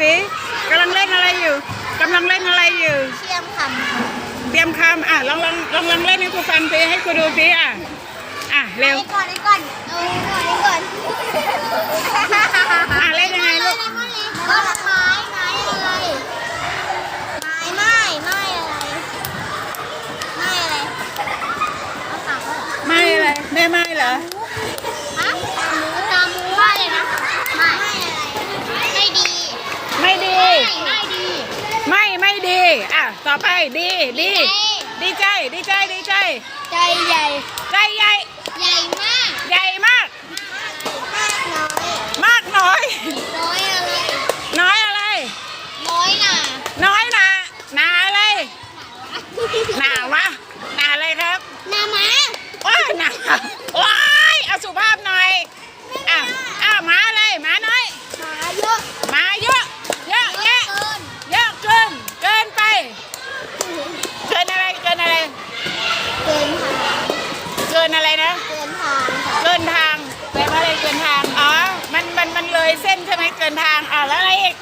สิกำลังเล่นอะไรอยู่กำลังเล่นอะไรอยู่ เชียมคำเตรียมคำอะลองลองลองลองเล่นให้ครูฟังสิให้ครูดูสิอะอะเร็ว ไอ้ก่อนไอ้ก่อนเอาไอ้ก่อนไอ้ก่อนอะเล่นยังไงลูก ก็ไม้ไม้อะไร ไม้ไม้ไม้อะไรไม้อะไรเอาสามก็เหรอไม่อะไรแม่ไม่เหรอฮะตามูว่าเลยนะไม่ไม่ดี ไม่ดี ไม่ดี ไม่ไม่ดี อะ ต่อไปดีดี ดีใจดีใจดีใจ ใจใหญ่ ใจใหญ่ ใหญ่มาก ใหญ่มากมากน้อยมากน้อย น้อยอะไร น้อยอะไร น้อยหนา น้อยหนาหนาอะไร หนาวะหนาอะไรครับ หนาหมาว้ายหนาว้ายเอาสุภาพหน่อยอะอะหมาอะไรหมาน้อย หมาเยอะ หมาเยอะเยอะ เย แยะ อะเกิน เยอะเกินเกินไป เกินอะไรเกินอะไร เกินทาง เกินอะไรนะ เกินทางค่ะ เกินทางแปลว่าอะไรเกินทาง อ๋อ มันมันมันเลยเส้น ให้เกินทางอ่าแล้วอะไรอีก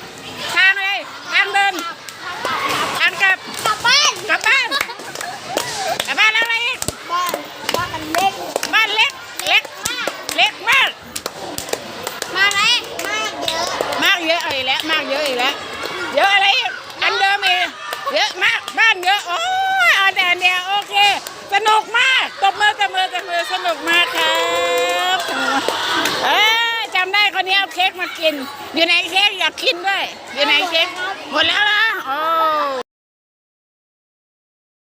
กิน อยู่ในเค้กอยากกินด้วย อยู่ในเค้กหมดแล้วนะโอ้